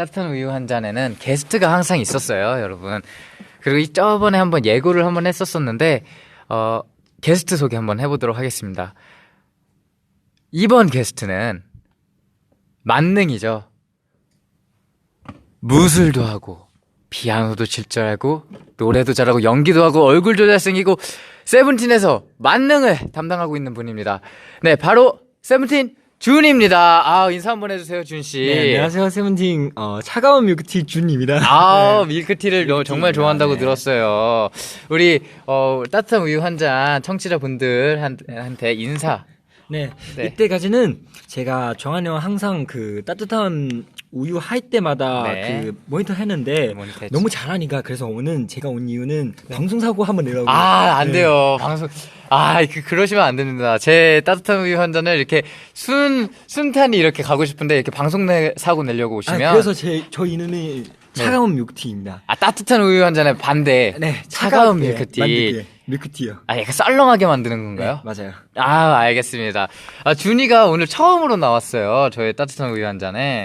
따뜻한 우유 한 잔에는 게스트가 항상 있었어요, 여러분. 그리고 이 저번에 한번 예고를 한번 했었었는데, 어, 게스트 소개 한번 해보도록 하겠습니다. 이번 게스트는 만능이죠. 무술도 하고, 피아노도 칠 줄 알고, 노래도 잘하고, 연기도 하고, 얼굴도 잘생기고, 세븐틴에서 만능을 담당하고 있는 분입니다. 네, 바로 세븐틴 준입니다. 아, 인사 한번 해주세요, 준 씨. 네, 안녕하세요 세븐틴 어, 차가운 밀크티 준입니다. 아, 밀크티를 너- 정말 밀크티입니다. 좋아한다고 네. 들었어요. 우리, 어, 따뜻한 우유 한 잔 청취자분들한테 인사. 네, 네. 이때까지는 제가 정한이 형 항상 그 따뜻한 우유 할 때마다 네. 그 모니터 했는데 모니터 했죠. 너무 잘하니까 그래서 오늘 제가 온 이유는 방송 사고 한번 내라고. 네. 아, 안 네. 돼요. 방송. 아, 그, 그러시면 안 됩니다. 제 따뜻한 우유 한 잔을 이렇게 순, 순탄히 이렇게 가고 싶은데 이렇게 방송 내, 사고 내려고 아, 오시면. 그래서 제 저 이름이 차가운 밀크티입니다. 아, 따뜻한 우유 한 잔에 반대. 네, 차가운 차갑게 밀크티. 밀크티요. 아, 약간 썰렁하게 만드는 네, 건가요? 맞아요. 아, 알겠습니다. 아, 준이가 오늘 처음으로 나왔어요. 저의 따뜻한 우유 한 잔에.